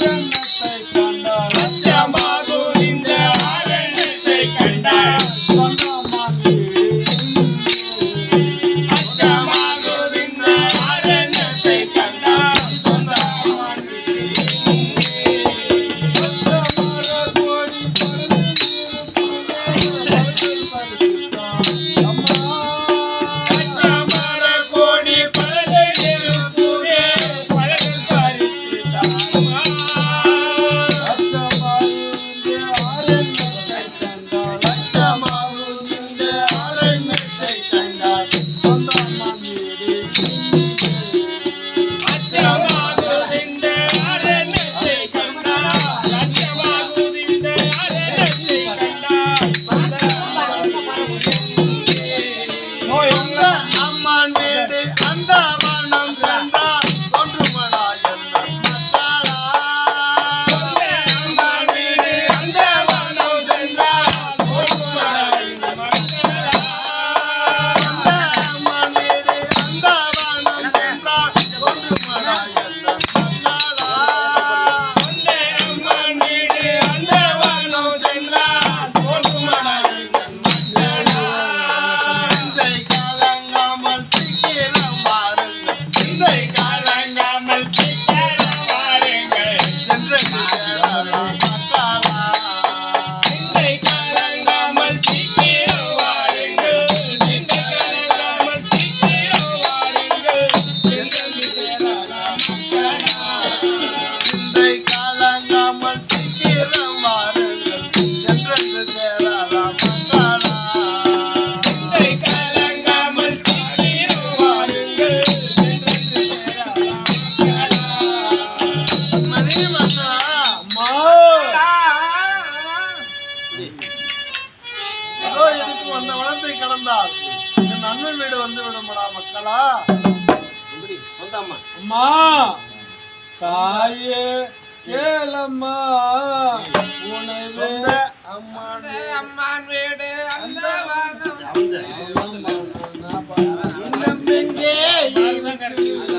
Thank you. Thank you. கேடு வந்து விடும்டா மக்களா. அம்மா தாயே கேளம்மா உனை அம்மான் வீடு. அம்மான் வீடு அந்த வானம் இல்லம் எங்கே? இருக்கு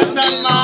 எந்தம்மா